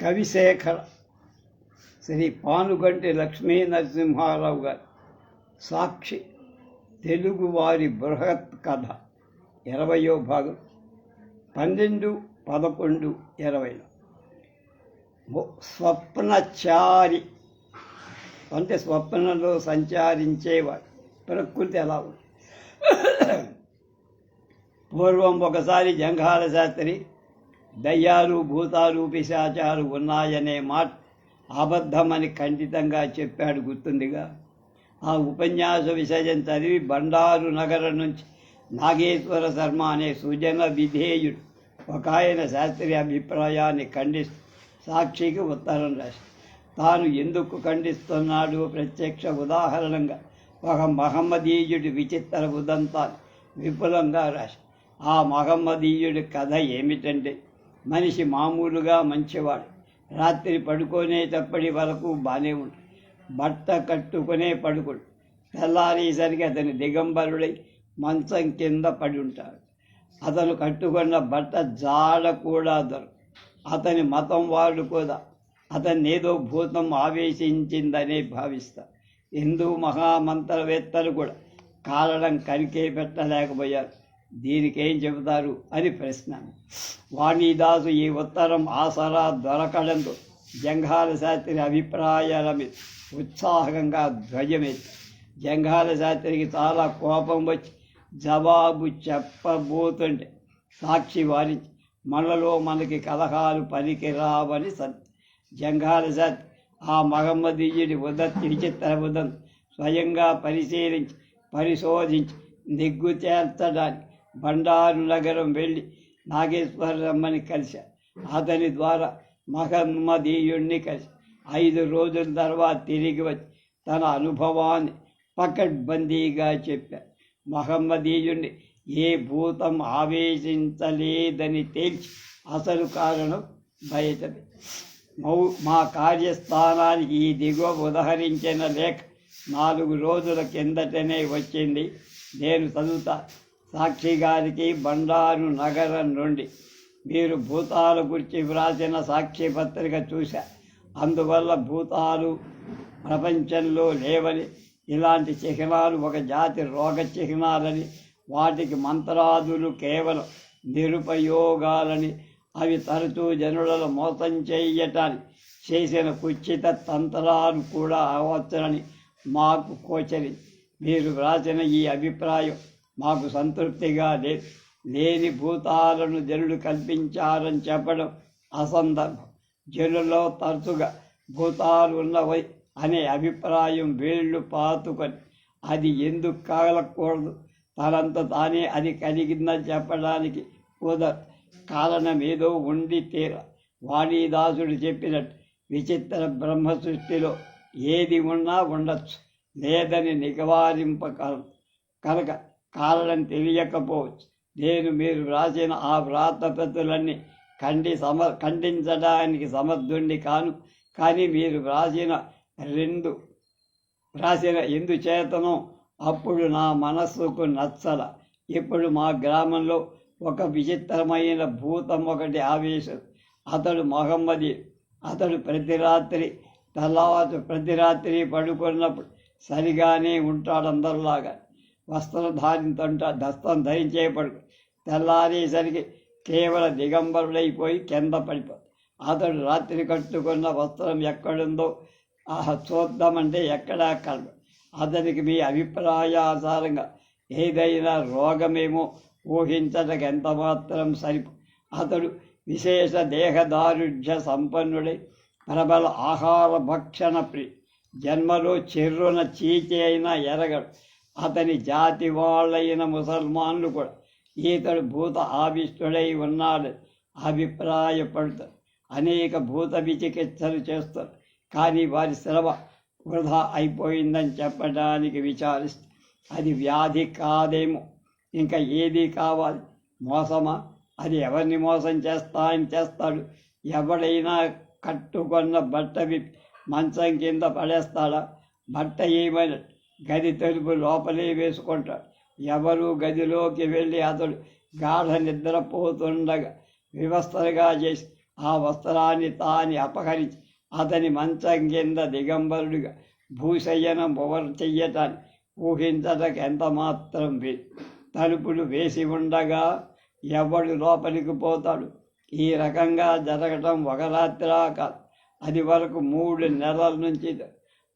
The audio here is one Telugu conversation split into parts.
కవిశేఖర శ్రీ పానుగంటి లక్ష్మీ నరసింహారావు గారు. సాక్షి తెలుగువారి బృహత్ కథ ఇరవయో భాగం. పన్నెండు పదకొండు ఇరవైలో స్వప్నచారి. అంటే స్వప్నంలో సంచారించేవారు ప్రకృతి ఎలా ఉంది? పూర్వం ఒకసారి జంఘాల శాస్త్రి దయ్యాలు భూతాలు పిశాచాలు ఉన్నాయనే మాట అబద్ధమని ఖండితంగా చెప్పాడు గుర్తుందిగా. ఆ ఉపన్యాస విషయం చదివి బండారు నగరం నుంచి నాగేశ్వర శర్మ అనే సుజన విధేయుడు ఒక ఆయన శాస్త్రీయ అభిప్రాయాన్ని ఖండిస్తూ సాక్షికి ఉత్తరం రాశాడు. తాను ఎందుకు ఖండిస్తున్నాడు? ప్రత్యక్ష ఉదాహరణంగా ఒక మహమ్మదీయుడి విచిత్ర ఉదంతాన్ని విపులంగా రాశాడు. ఆ మహమ్మదీయుడి కథ ఏమిటంటే మనిషి మామూలుగా మంచివాడు. రాత్రి పడుకునేటప్పటి వరకు బాగానే ఉంటాడు బట్ట కట్టుకునే పడుకుడు. తెల్లారేసరికి అతని దిగంబరుడై మంచం కింద పడి ఉంటాడు. అతను కట్టుకున్న బట్ట జాడ కూడా దొరకదు అతని మతం వాళ్ళు కూడా. అతన్ని ఏదో భూతం ఆవేశించిందనే భావిస్తారు హిందూ మహామంత్రవేత్తలు కూడా కారణం కనికే పెట్టలేకపోయారు. దీనికేం చెబుతారు అని ప్రశ్న వాణిదాసు ఈ ఉత్తరం ఆసరా దొరకడంతో జంఘాల శాస్త్రి అభిప్రాయాల మీద ఉత్సాహంగా ధ్వజమెత్తి. జంఘాల శాస్త్రికి చాలా కోపం వచ్చి జవాబు చెప్పబోతుంటే సాక్షి వారి మనలో మనకి కలహాలు పనికి రావని సత్ జంఘాల శాస్త్రి ఆ మహమ్మదీయుడి ఉద విచిత్ర ఉదం స్వయంగా పరిశీలించి పరిశోధించి నిగ్గు చేర్చడానికి బండారు నగరం వెళ్ళి నాగేశ్వరమ్మని కలిశా. అతని ద్వారా మహమ్మదీయుణ్ణి కలిసి ఐదు రోజుల తర్వాత తిరిగి వచ్చి తన అనుభవాన్ని పకడ్బందీగా చెప్పారు మహమ్మదీయుణ్ణి ఏ భూతం ఆవేశించలేదని తేల్చి అసలు కారణం బయటది. మౌ మా కార్యస్థానానికి ఈ దిగువ ఉదహరించిన లేఖ నాలుగు రోజుల కిందటనే వచ్చింది. నేను చదువుతా. సాక్షి గారికి బండారు నగరం నుండి. మీరు భూతాల గురించి వ్రాసిన సాక్షి పత్రిక చూశా. అందువల్ల భూతాలు ప్రపంచంలో లేవని ఇలాంటి చిహ్నాలు ఒక జాతి రోగ చిహ్నాలని వాటికి మంత్రాదులు కేవలం నిరుపయోగాలని అవి తరచూ జనులను మోసం చేయటానికి చేసిన కుచిత తంత్రాలు కూడా అవచ్చని మాకు కోచరి మీరు వ్రాసిన ఈ అభిప్రాయం మాకు సంతృప్తిగా లే లేని భూతాలను జనులు కల్పించారని చెప్పడం అసందర్భం. జనుల్లో తరచుగా భూతాలు ఉన్నవై అనే అభిప్రాయం వేళ్ళు పాతుకొని అది ఎందుకు కాగలకూడదు? తనంత తానే అది కలిగిందని చెప్పడానికి కుదరదు కారణం ఏదో ఉండి తీర వాణీదాసుడు చెప్పినట్టు విచిత్ర బ్రహ్మ సృష్టిలో ఏది ఉన్నా ఉండొచ్చు లేదని నిగవారింపగలదు కనుక కారణం తెలియకపోవచ్చు. నేను మీరు వ్రాసిన ఆ వ్రాతప్రతులన్నీ ఖండి సమ ఖండించడానికి సమర్థుణ్ణి కాను. కానీ మీరు వ్రాసిన రెండు వ్రాసిన ఎందుచేతనో అప్పుడు నా మనస్సుకు నచ్చల. ఇప్పుడు మా గ్రామంలో ఒక విచిత్రమైన భూతం ఒకటి ఆవేశం. అతడు మహమ్మది అతడు ప్రతి రాత్రి తర్వాత ప్రతి రాత్రి పడుకున్నప్పుడు సరిగానే ఉంటాడు అందరిలాగా. వస్త్రం వస్త్రధారితంట దస్తం ధరించే పడుకు తెల్లారేసరికి కేవల దిగంబరుడైపోయి కింద పడిపో. అతడు రాత్రి కట్టుకున్న వస్త్రం ఎక్కడుందో చూద్దామంటే ఎక్కడా కలదు. అతనికి మీ అభిప్రాయానుసారంగా ఏదైనా రోగమేమో ఊహించటకు ఎంత మాత్రం సరిపు. అతడు విశేష దేహదారుఢ్య సంపన్నుడై ప్రబల ఆహార భక్షణ ప్రి జన్మలో చెర్రున చీచి అయినా ఎరగడు. అతని జాతి వాళ్ళైన ముసల్మాన్లు కూడా. ఈతడు భూత ఆవిష్టుడై ఉన్నాడు. అభిప్రాయపడతారు అనేక భూత విచికిత్సలు చేస్తారు కానీ వారి శ్రమ వృధా అయిపోయిందని చెప్పడానికి విచారిస్తారు అది వ్యాధి కాదేమో. ఇంకా ఏది కావాలి? మోసమా? అది ఎవరిని మోసం చేస్తా అని చేస్తాడు. ఎవడైనా కట్టుకున్న బట్ట మంచం కింద పడేస్తాడా? బట్ట ఏమైనట్టు గది తలుపు లోపలే వేసుకుంటాడు ఎవరు గదిలోకి వెళ్ళి అతడు గాఢ నిద్రపోతుండగా వివస్థలుగా చేసి ఆ వస్త్రాన్ని తాని అపహరించి అతని మంచం కింద దిగంబరుడిగా భూశయనం పొవరు చెయ్యటాన్ని ఊహించటకు ఎంత మాత్రం వే తలుపులు వేసి ఉండగా ఎవడు లోపలికి పోతాడు? ఈ రకంగా జరగటం ఒక రాత్రి కాదు. అది వరకు మూడు నెలల నుంచి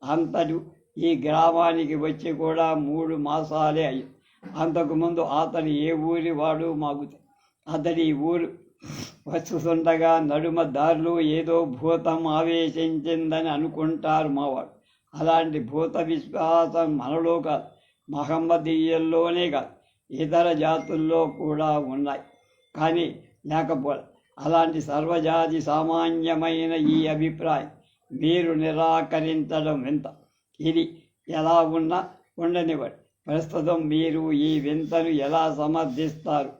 అంతటి ఈ గ్రామానికి వచ్చి కూడా మూడు మాసాలే అయ్యి. అంతకుముందు అతను ఏ ఊరి వాడు మాకు అతడి ఈ ఊరు వస్తుండగా నడుమ దారిలో ఏదో భూతం ఆవేశించిందని అనుకుంటారు మావాడు. అలాంటి భూత విశ్వాసం మనలో కాదు మహమ్మదీయుల్లోనే కాదు ఇతర జాతుల్లో కూడా ఉన్నాయి. కానీ లేకపోలే అలాంటి సర్వజాతి సామాన్యమైన ఈ అభిప్రాయం మీరు నిరాకరించడం వింత ఇది ఎలా ఉన్నా ఉండనివ్వండి. ప్రస్తుతం మీరు ఈ వింతను ఎలా సమర్థిస్తారు?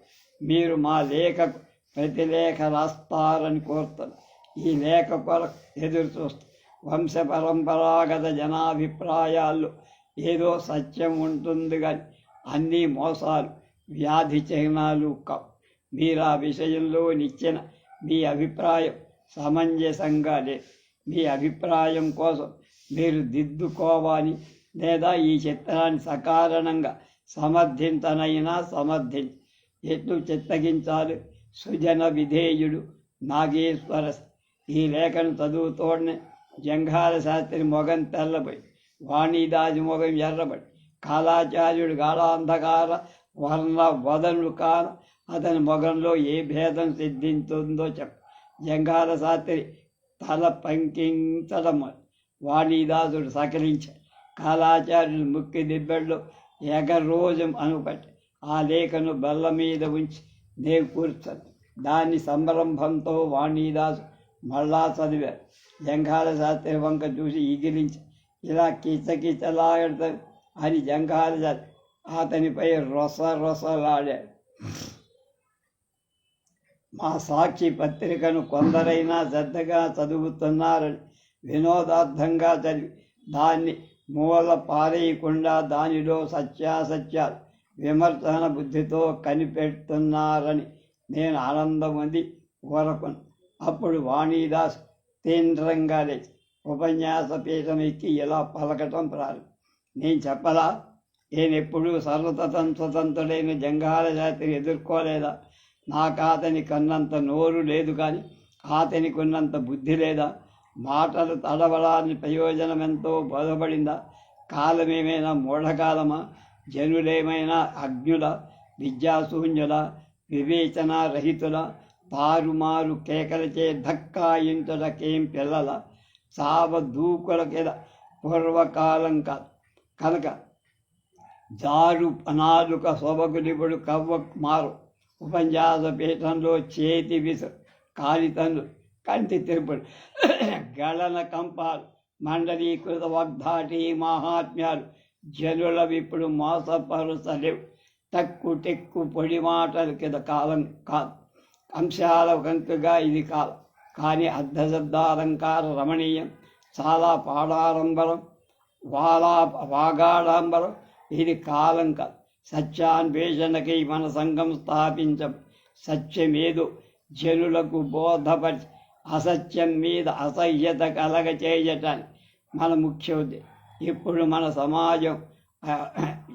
మీరు మా లేఖకు ప్రతిలేఖ రాస్తారని కోరుతాను. ఈ లేఖ కొరకు ఎదురు చూస్తాం వంశ పరంపరాగత జనాభిప్రాయాల్లో ఏదో సత్యం ఉంటుంది కానీ అన్నీ మోసాలు వ్యాధి చిహ్నాలు కావు మీరు ఆ విషయంలో నిచ్చిన మీ అభిప్రాయం సమంజసంగా లేదు. మీ అభిప్రాయం కోసం మీరు దిద్దుకోవాలి లేదా ఈ చిత్రాన్ని సకారణంగా సమర్థించనైనా సమర్థించి ఎట్లు చిత్తగించాలి? సుజన విధేయుడు నాగేశ్వర ఈ లేఖను చదువుతోడనే జంఘాల శాస్త్రి మొగం తెల్లబడి వాణిదాసి మొగం ఎర్రబడి కాలాచార్యుడు గాఢాంధకార వర్ణ వదనుడు కాన అతని మొగంలో ఏ భేదం సిద్ధించుందో చెప్ప. జంఘాల శాస్త్రి తల పంకించడం వాణిదాసుడు సకలించాడు కాలాచార్యుడు ముక్కి దిబ్బెళ్ళు ఏకరోజం అనుకట్టి ఆ లేఖను బల్ల మీద ఉంచి నేను కూర్చొని దాన్ని సంరంభంతో వాణిదాసు మళ్ళా చదివారు జంఘాల శాస్త్రి వంక చూసి ఈగిలించి ఇలా కిచకిచలాడతాడు అని జంఘాల శాస్త్రి అతనిపై రొస రొసలాడాడు. మా సాక్షి పత్రికను కొందరైనా శ్రద్ధగా చదువుతున్నారని వినోదార్థంగా చదివి దాన్ని మూల పారేయకుండా దానిలో సత్యాసత్యాలు విమర్శన బుద్ధితో కనిపెడుతున్నారని నేను ఆనందమంది ఊరకును అప్పుడు వాణిదాస్ తీవ్రంగా లేచి ఉపన్యాస పీఠం ఎక్కి ఇలా పలకటం ప్రారంభం నేను చెప్పలా? నేను ఎప్పుడూ సర్వతతం స్వతంత్రుడైన జంగాల జాతిని ఎదుర్కోలేదా? నాకు అతని కన్నంత నోరు లేదు కానీ అతనికి ఉన్నంత బుద్ధి లేదా? మాటలు తడబడాన్ని ప్రయోజనం ఎంతో బోధపడిందా? కాలమేమైనా మూఢకాలమా? జనులేమైనా అగ్నుల విద్యాశూన్యుల? వివేచన రహితుల తారుమారు కేకలచే ధక్కాయించుటకేం పిల్లల? చావ దూకులకెద పూర్వకాలం కాదు కనుక జారు అనాలుక నిపుడు కవ్వ మారు. ఉపన్యాస పీఠంలో చేతి విసు కాలితన్ను కంటి తిరుపుడు. గళన కంపాలు మండలీకృత వగ్ధాటి మహాత్మ్యాలు జనుల విప్పుడు మోసపరుసలేవు. తక్కు టెక్కు పొడి మాటలు కింద కాలం కాదు అంశాల కంకుగా ఇది కాలం కానీ అర్ధశబ్దాలంకార రమణీయం చాలా పాడారంబరం వాలా వాగాడంబరం ఇది కాలం కాదు. సత్యాన్వేషణకై మన సంఘం స్థాపించం. సత్యమేదో జనులకు బోధపరిచి అసత్యం మీద అసహ్యత కలగ చేయటానికి మన ముఖ్య ఉద్దేశం ఇప్పుడు మన సమాజం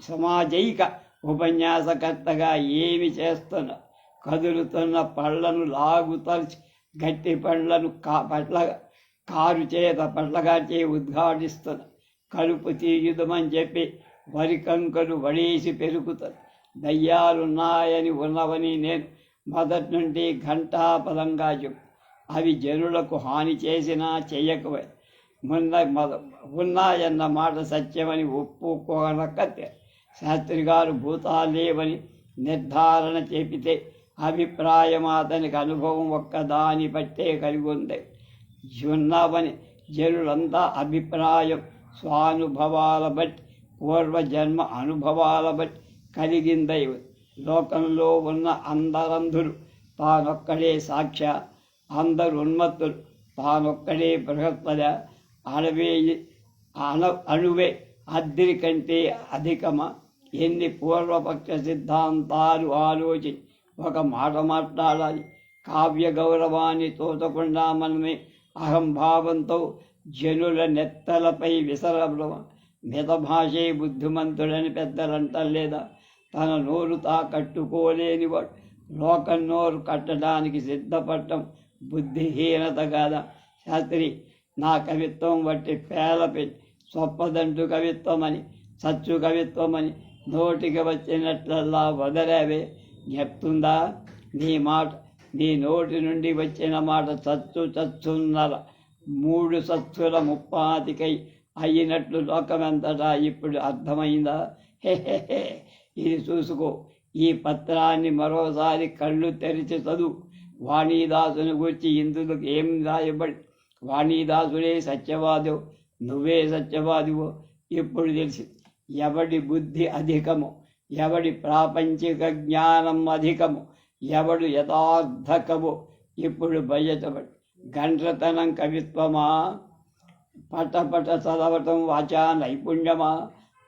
సమాజైక ఉపన్యాసకర్తగా ఏమి చేస్తున్నా కదులుతున్న పళ్ళను లాగుతలిచి గట్టి పండ్లను కా పట్ల కారు చేత పట్లగాచే ఉద్ఘాటిస్తున్న కలుపు తీయుదమని చెప్పి వరి కంకలు వడేసి పెరుగుతుంది దయ్యాలున్నాయని ఉన్నవని నేను మొదటి నుండి ఘంటాపదంగా చెప్పు. అవి జనులకు హాని చేసినా చేయక మొన్న ఉన్నాయన్న మాట సత్యమని ఒప్పుకోనక్కతే. శాస్త్రి గారు భూతాలు లేవని నిర్ధారణ చేపితే అభిప్రాయం అతనికి అనుభవం ఒక్కదాని బట్టే కలిగి ఉంది ఉన్నామని జనులంతా అభిప్రాయం స్వానుభవాల బట్టి పూర్వజన్మ అనుభవాల బట్టి కలిగిందై. లోకంలో ఉన్న అందరందరూ తానొక్కడే సాక్షాత్ అందరు ఉన్మత్తులు తానొక్కడే బృహత్పద అణవే అణ అణువే అద్దరి కంటే అధికమా. ఎన్ని పూర్వపక్ష సిద్ధాంతాలు ఆలోచి ఒక మాట మాట్లాడాలి. కావ్య గౌరవాన్ని తోచకుండా మనమే అహంభావంతో జనుల నెత్తలపై విసరడం మితభాషే బుద్ధిమంతుడని పెద్దలంటలేదా? తన నోరు తా కట్టుకోలేనివాడు. లోకం నోరు కట్టడానికి సిద్ధపడటం బుద్ధిహీనత కాదా? శాస్త్రి నా కవిత్వం బట్టి పేలపెట్టి సొప్పదంటు కవిత్వమని సచ్చు కవిత్వమని నోటికి వచ్చినట్లల్లా వదలేవే? చెప్తుందా నీ మాట నీ నోటి నుండి వచ్చిన మాట చచ్చు చచ్చున్నర మూడు సత్సుల ముప్పాతికై అయినట్లు లోకమెంతటా ఇప్పుడు అర్థమైందా? హే హే ఇది చూసుకో ఈ పత్రాన్ని మరోసారి కళ్ళు తెరిచి చదువు. వాణీదాసుని గురించి ఇందులోకి ఏం రాయబడి? వాణీదాసుడే సత్యవాదు నువ్వే సత్యవాదువు ఇప్పుడు తెలిసి. ఎవడి బుద్ధి అధికము? ఎవడి ప్రాపంచిక జ్ఞానం అధికము? ఎవడు యథార్థకము? ఇప్పుడు బయటపడి. గంట్రతనం కవిత్వమా? పటపట చదవటం వాచా నైపుణ్యమా?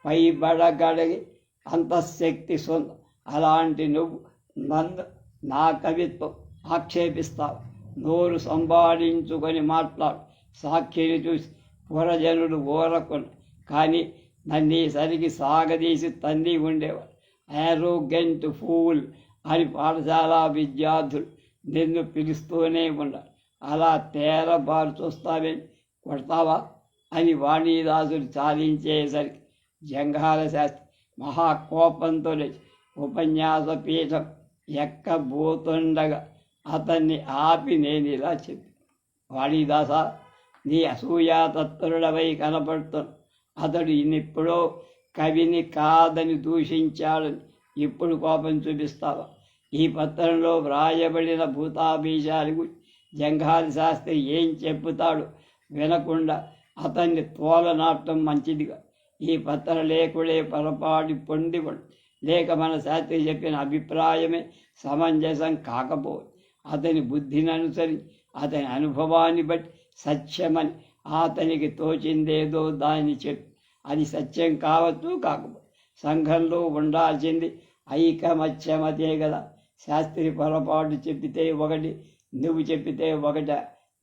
పై బడగడగి అంతఃశక్తి సొంత అలాంటి నువ్వు నన్ను నా కవిత్వం ఆక్షేపిస్తావు నోరు సంపాదించుకొని మాట్లాడు సాక్షిని చూసి పురజనుడు ఊరకొని కానీ నన్ను సరికి సాగదీసి తన్ని ఉండేవాడు. ఆరోగ్యంట్ ఫూల్ అని పాఠశాల విద్యార్థులు నిన్ను పిలుస్తూనే ఉన్నారు. అలా తేరబారు చూస్తావే కొడతావా? అని వాణీదాసుడు చాలించేసరికి జంఘాల శాస్త్రి మహాకోపంతో లేచి ఉపన్యాస పీఠం ఎక్కబోతుండగా అతన్ని ఆపి నేను ఇలా చెప్పి వాణీదాస నీ అసూయాతత్పరుడవై కనపడుతాను. అతడు ఇన్నిప్పుడో కవిని కాదని దూషించాడని ఇప్పుడు కోపం చూపిస్తావా? ఈ పత్రంలో వ్రాయబడిన భూతాబీజాలు గురించి జంఘాలి శాస్త్రి ఏం చెప్పుతాడు వినకుండా అతన్ని తోలనాటం మంచిదిగా. ఈ పత్ర లేకుడే పొరపాటు పొంది లేక మన శాస్త్రి చెప్పిన అభిప్రాయమే సమంజసం కాకపోవచ్చు. అతని బుద్ధిని అనుసరి అతని అనుభవాన్ని బట్టి సత్యమని అతనికి తోచిందేదో దాన్ని చెప్పి అది సత్యం కావచ్చు కాకపోతే సంఘంలో ఉండాల్సింది ఐకమత్యమతే కదా శాస్త్రి పొరపాటు చెప్పితే ఒకటి నువ్వు చెప్పితే ఒకట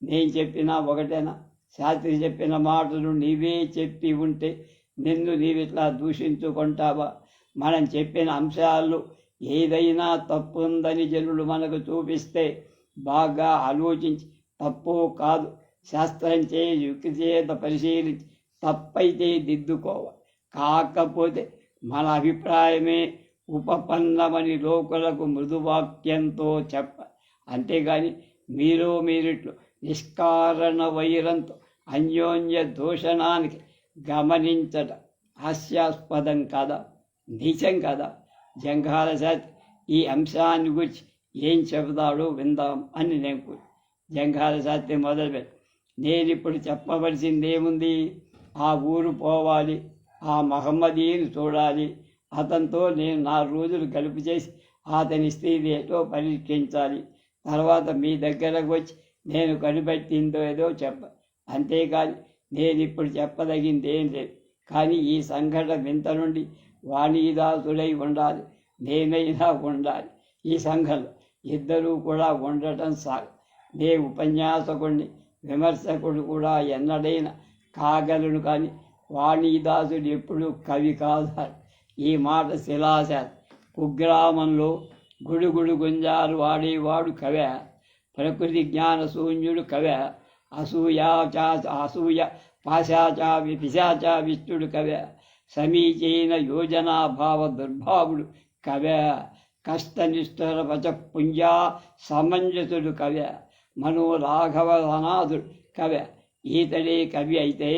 నేను చెప్పినా ఒకటేనా? శాస్త్రి చెప్పిన మాటలు నీవే చెప్పి ఉంటే నిన్ను నీవిట్లా దూషించుకుంటావా? మనం చెప్పిన అంశాలు ఏదైనా తప్పు ఉందని జనులు మనకు చూపిస్తే బాగా ఆలోచించి తప్పు కాదు శాస్త్రంచే యుక్తి చేత పరిశీలించి తప్పైతే దిద్దుకోవాలి. కాకపోతే మన అభిప్రాయమే ఉపపన్నమని లోకులకు మృదువాక్యంతో చెప్ప అంతేగాని మీరు మీరిట్లు నిష్కారణ వైరంతో అన్యోన్య దూషణానికి గమనించడం హాస్యాస్పదం కదా? నీచం కదా? జంఘాల శాస్త్రి ఈ అంశాన్ని గురించి ఏం చెబుతాడో విందాం అని నేను కూ- జంఘాల శాస్త్రి మొదలుపెట్టి నేను ఇప్పుడు చెప్పవలసింది ఏముంది? ఆ ఊరు పోవాలి ఆ మహమ్మదీని చూడాలి అతనితో నేను నాలుగు రోజులు కలుపు చేసి అతని స్థితి ఏటో పరీక్షించాలి తర్వాత మీ దగ్గరకు వచ్చి నేను కనిపెట్టిందో ఏదో చెప్ప అంతేకాని నేను ఇప్పుడు చెప్పదగింది ఏం లేదు కానీ ఈ సంఘటన వింత నుండి వాణీదాసుడై ఉండాలి నేనైనా ఉండాలి. ఈ సంఘంలో ఇద్దరూ కూడా ఉండటం సాగు నే ఉపన్యాసకుడిని విమర్శకుడు కూడా ఎన్నడైనా కాగలను కానీ వాణిదాసుడు ఎప్పుడు కవి కాదారు ఈ మాట శిలాశాస్త్రి కుగ్రామంలో గుడుగుడు గుంజారు వాడేవాడు కవే. ప్రకృతి జ్ఞాన శూన్యుడు కవే. అసూయాచా అసూయ పాశాచా పిశాచా విష్ణుడు కవే. సమీచీన యోజనాభావ దుర్భావుడు కవే కష్టనిష్ఠుర వచ పుంజా సమంజసుడు కవే మనోరాఘవ అనాథుడు కవే. ఈతడే కవి అయితే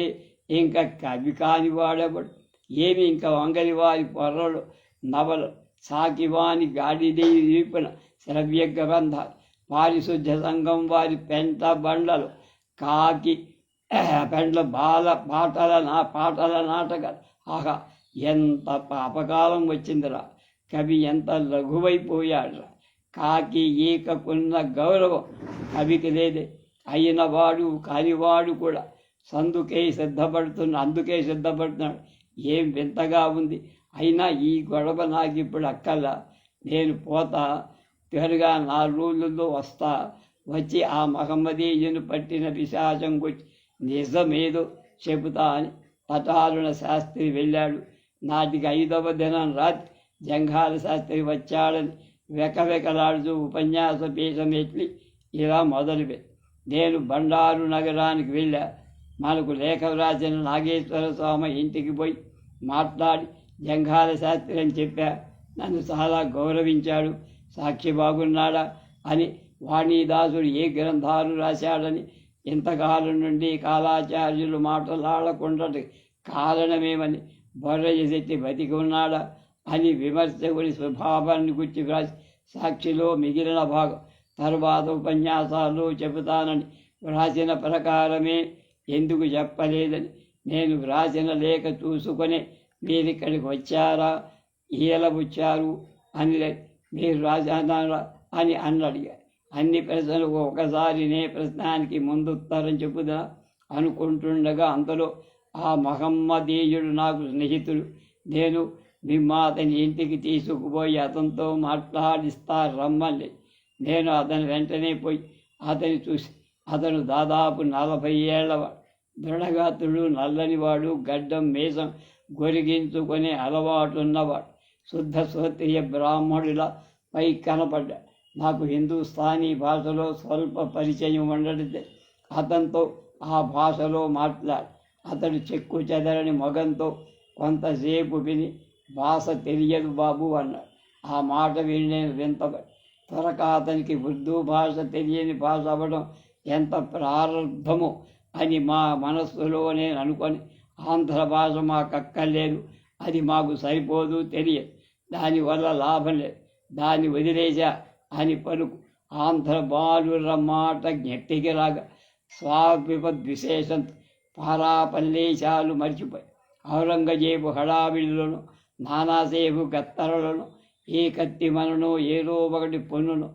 ఇంకా కవి కానివాడెవడు ఏమి ఇంకా వంగలివారి పొర్రలు? నవలు సాకివాని గాడిదే వీపున శ్రవ్య గ్రంథాలు పారిశుద్ధ సంఘం వారి పెంట బండలు కాకి పెండ్ల బాల పాటల నా పాటల నాటకాలు ఆహా ఎంత పాపకాలం వచ్చిందిరా. కవి ఎంత లఘువైపోయాడురా. కాకి ఈకకున్న గౌరవం కవికి లేదే. అయినవాడు కానివాడు కూడా సందుకే సిద్ధపడుతున్నా అందుకే సిద్ధపడుతున్నాడు. ఏం వింతగా ఉంది. అయినా ఈ గొడవ నాకు ఇప్పుడు అక్కల నేను పోతా త్వరగా నాలుగు రోజుల్లో వస్తా. వచ్చి ఆ మహమ్మదీయుని పట్టిన విశాసం కొట్టి నిజమేదో చెబుతా అని పటాలున శాస్త్రి వెళ్ళాడు. నాటికి ఐదవ దినం రాత్రి జంఘాల శాస్త్రి వచ్చాడని వెకవెకలాడుతూ ఉపన్యాస పీఠం ఎట్లి ఇలా మొదలుపెట్టి నేను బండారు నగరానికి వెళ్ళా. మనకు లేఖ వ్రాసిన నాగేశ్వర స్వామి ఇంటికి పోయి మాట్లాడి జంఘాల శాస్త్రి అని చెప్పా. నన్ను చాలా గౌరవించాడు. సాక్షి బాగున్నాడా అని వాణీదాసుడు ఏ గ్రంథాలు రాశాడని ఇంతకాలం నుండి కాలాచార్యులు మాట్లాడకుండా కారణమేమని బొర్రయ్య శక్తి బతికి ఉన్నాడా అని విమర్శకుడి స్వభావాన్ని గుర్చి వ్రాసి సాక్షిలో మిగిలిన భాగం తరువాత ఉపన్యాసాలు చెబుతానని వ్రాసిన ప్రకారమే ఎందుకు చెప్పలేదని నేను వ్రాసిన లేఖ చూసుకొని మీరు ఇక్కడికి వచ్చారా ఈలబుచ్చారు అని మీరు రాజారా అని అన్నడిగా అన్ని ప్రశ్నలకు ఒకసారి నే ప్రశ్నానికి ముందు ఉత్తరం చెప్పుదా అనుకుంటుండగా అంతలో ఆ మహమ్మదీయుడు నాకు స్నేహితుడు. నేను మిమ్మ అతని ఇంటికి తీసుకుపోయి అతనితో మాట్లాడిస్తా రమ్మని. నేను అతని వెంటనే పోయి అతని చూసి అతను దాదాపు నలభై ఏళ్ళవాడు దృఢగాతుడు నల్లనివాడు గడ్డం మీసం గొరిగించుకునే అలవాటున్నవాడు. శుద్ధ శ్రోత్రియ బ్రాహ్మణుల పై కనపడ్డాడు నాకు హిందుస్థానీ భాషలో స్వల్ప పరిచయం ఉండడితే అతనితో ఆ భాషలో మాట్లాడి అతడు చెక్కు చెదరని మగంతో కొంతసేపు విని భాష తెలియదు బాబు అన్నాడు. ఆ మాట విని నేను వింతపడి త్వరక అతనికి ఉర్దూ భాష తెలియని భాష అవ్వడం ఎంత ప్రారంభమో అని మా మనస్సులో నేను అనుకొని ఆంధ్ర భాష మాకు అక్కర్లేదు అది మాకు సరిపోదు తెలియదు. దానివల్ల లాభం లేదు. దాన్ని వదిలేశా అని పలుకు. ఆంధ్ర బాలుర మాట గట్టికి రాగా స్వాభిపద్విశేషం పారాపల్లేశాలు మర్చిపోయి. ఔరంగజేబు హడావిడిలోను నానాసేపు గత్తరలను ఏ కత్తి మనను ఏదో ఒకటి పన్నును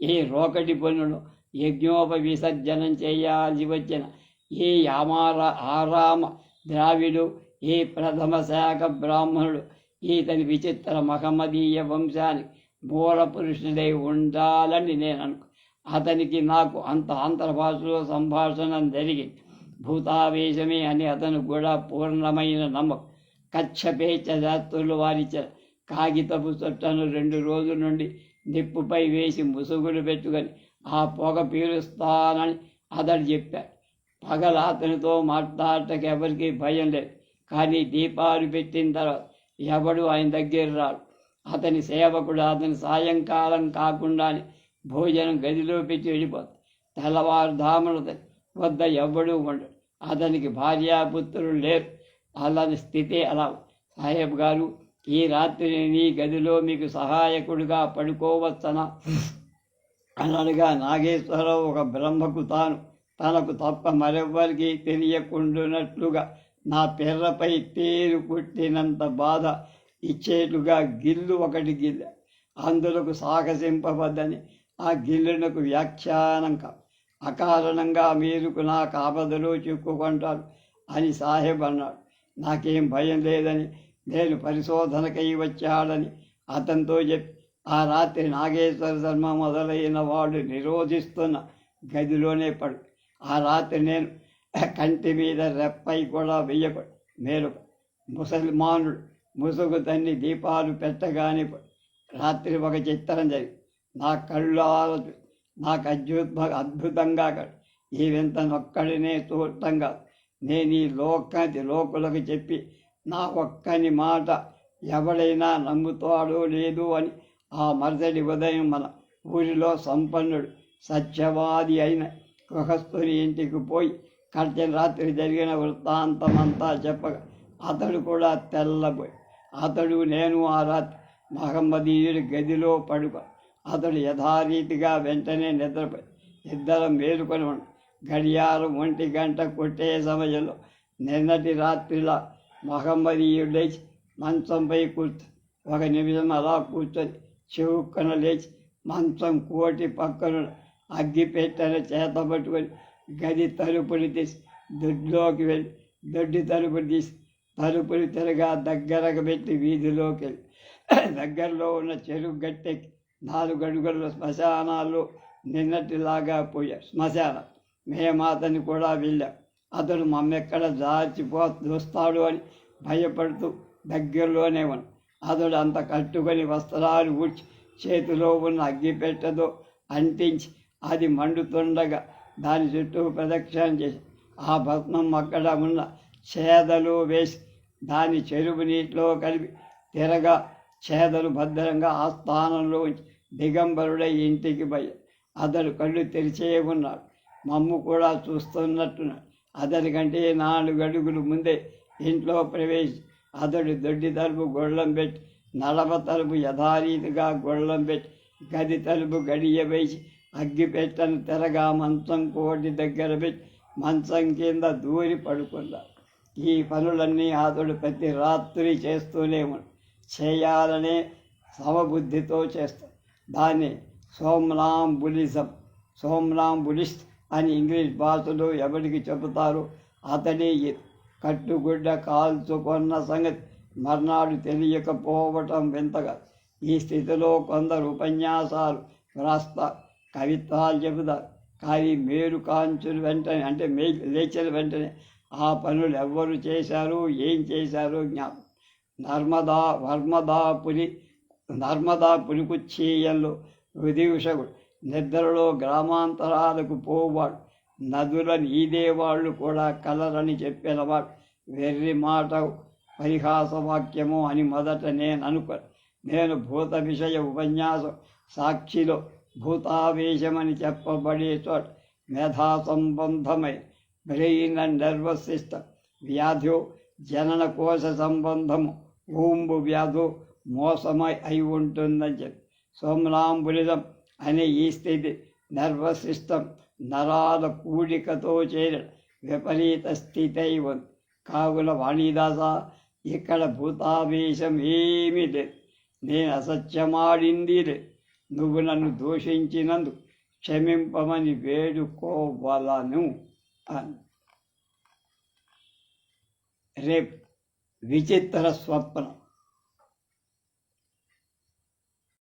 ఏ రోకటి పన్నును యజ్ఞోప విసర్జనం చేయాల్సి వచ్చిన ఏ యామార ఆరామ ద్రావిడు ఏ ప్రథమ శాఖ బ్రాహ్మణుడు ఈతని విచిత్ర మహమ్మదీయ వంశానికి మూల పురుషుడై ఉండాలని నేను అనుకు అతనికి నాకు అంత అంతర్భాషలో సంభాషణ జరిగింది భూతావేశమే అని అతను కూడా పూర్ణమైన నమ్మకం. కచ్చపేచ జాతులు వారిచ్చిన కాగితపు చుట్టను రెండు రోజుల నుండి నిప్పుపై వేసి ముసుగులు పెట్టుకొని ఆ పొగ పీలుస్తానని అతడు చెప్పాడు. పగల అతనితో మాట్లాడటకు ఎవరికీ భయం లేదు. కానీ దీపాలు పెట్టిన తర్వాత ఎవడు ఆయన దగ్గర రాడు? అతని సేవకుడు అతని సాయంకాలం కాకుండానే భోజనం గదిలో పెట్టి వెళ్ళిపోతాడు తెల్లవారుధాముల వద్ద ఎవ్వడూ ఉండడు. అతనికి భార్యాపుత్రులు లేరు. అలాంటి స్థితి అలా సాహెబ్ గారు ఈ రాత్రి నీ గదిలో మీకు సహాయకుడిగా పడుకోవచ్చనా? అనగా నాగేశ్వరరావు ఒక బ్రహ్మకు తాను. తనకు తప్ప మరెవ్వరికి తెలియకుండునట్లుగా నా పిర్రపై తేరు కుట్టినంత బాధ ఇచ్చేట్లుగా గిల్లు ఒకటి గిల్ల. అందులకు సాగసింపబద్దని ఆ గిల్లునకు వ్యాఖ్యానంక అకారణంగా మీరుకు నా కాపదలో చిక్కుకుంటారు అని సాహెబ్ అన్నాడు. నాకేం భయం లేదని నేను పరిశోధనకై వచ్చాడని అతనితో చెప్పి ఆ రాత్రి నాగేశ్వర శర్మ మొదలైన వాడు నిరోధిస్తున్న గదిలోనే పడు. ఆ రాత్రి నేను కంటి మీద రెప్పై కూడా వెయ్యకూడదు మేలు ముసల్మానుడు ముసుగు తన్ని దీపాలు పెట్టగానే రాత్రి ఒక చిత్రం జరిగి నా కళ్ళు ఆలోచన నాకు అద్భుత అద్భుతంగా కాదు ఈ వింత నొక్కడినే చూడటంగా నేను ఈ లోకాది లోకులకు చెప్పి నా ఒక్కని మాట ఎవడైనా నమ్ముతాడో లేదు అని ఆ మరుసటి ఉదయం మన ఊరిలో సంపన్నుడు సత్యవాది అయిన గృహస్థుని ఇంటికి పోయి కట్టిన రాత్రి జరిగిన వృత్తాంతమంతా చెప్పగా అతడు కూడా తెల్లబోయి అతడు నేను ఆ రాత్రి మహమ్మదీయుడి గదిలో పడుకో అతడు యథారీతిగా వెంటనే నిద్రపోయి ఇద్దరం మేలుకొని గడియారం ఒంటి గంట కొట్టే సమయంలో నిన్నటి రాత్రిలా మహమ్మదీయుడు లేచి మంచంపై కూర్చు ఒక నిమిషం అలా కూర్చొని చెవుక్కన లేచి మంచం కోటి పక్కన అగ్గి పెట్టన చేత పట్టుకొని గది తలుపులు తీసి దొడ్లోకి వెళ్ళి దొడ్డి తలుపులు తీసి తలుపులు తిరగా దగ్గరకు పెట్టి వీధిలోకి వెళ్ళి దగ్గరలో ఉన్న చెరువు గట్టె నాలుగు అడుగుల శ్మశానాల్లో నిన్నటిలాగా పోయాం శ్మశానం. మేము అతన్ని కూడా వెళ్ళాం. అతడు మమ్మెక్కడ దాచిపో చూస్తాడు అని భయపడుతూ దగ్గరలోనే ఉన్నాం అతడు అంత కట్టుకొని వస్త్రాలు ఊడ్చి చేతిలో ఉన్న అగ్గిపెట్టదో అంటించి అది మండుతుండగా దాని చుట్టూ ప్రదక్షిణ చేసి ఆ భస్మం అక్కడ ఉన్న చేదలు వేసి దాని చెరువు నీటిలో కలిపి తిరగా చేదలు భద్రంగా ఆ స్థానంలో దిగంబరుడై ఇంటికి పోయి అతడు కళ్ళు తెరిచే ఉన్నాడు మమ్ము కూడా చూస్తున్నట్టున్నాడు అతని కంటే నాలుగు అడుగులు ముందే ఇంట్లో ప్రవేశి అతడు దొడ్డి తలుపు గొళ్ళం పెట్టి నడవ తలుపు యథారీతిగా గొళ్ళం పెట్టి గది తలుపు గడియ వేసి అగ్గి పెట్టను తెరగా మంచం కోటి దగ్గర పెట్టి మంచం కింద దూరి పడుకున్నాడు. ఈ పనులన్నీ అతడు ప్రతి రాత్రి చేస్తూనే చేయాలనే సమబుద్ధితో చేస్తాడు దాన్ని సోమ్నాంబులిజం సోమ్నాంబులిస్ట్ అని ఇంగ్లీష్ భాషలో ఎవరికి చెబుతారో? అతని కట్టుగుడ్డ కాల్చుకున్న సంగతి మర్నాడు తెలియకపోవటం వింతగా. ఈ స్థితిలో కొందరు ఉపన్యాసాలు వ్రాస్తారు కవిత్వాలు చెబుతారు కానీ మేరు కాంచులు వెంటనే అంటే మే లేచిన వెంటనే ఆ పనులు ఎవ్వరు చేశారు ఏం చేశారు? జ్ఞా నర్మదా వర్మదాపురి నర్మదా చీయల్లో విధివిషకుడు నిద్రలో గ్రామాంతరాలకు పోవాడు. నదులను ఈదేవాళ్ళు కూడా కలరని చెప్పినవాడు వెర్రి మాట పరిహాసవాక్యము అని మొదట నేను అనుకోను నేను భూత విషయ ఉపన్యాసం సాక్షిలో భూతావేశమని చెప్పబడే చోట మేధా సంబంధమై బ్రెయిన్ అండ్ నర్వస్ సిస్టమ్. వ్యాధు జనన కోశ సంబంధము. ఊంబు వ్యాధు మోసమై అయి ఉంటుందని చెప్పి. సోమనాంబులిజం అనే ఈ స్థితి నర్వస్ సిస్టమ్ నరాల కూడికతో చేరిన విపరీత స్థితి అయి ఉంది. కావున వాణిదాస ఇక్కడ భూతావేశం ఏమీ లేదు. నేను అసత్యమాడింది లేదు. నువ్వు నన్ను దూషించినందు క్షమింపమని వేడుకోవలను. అని రేపు విచిత్ర స్వప్నం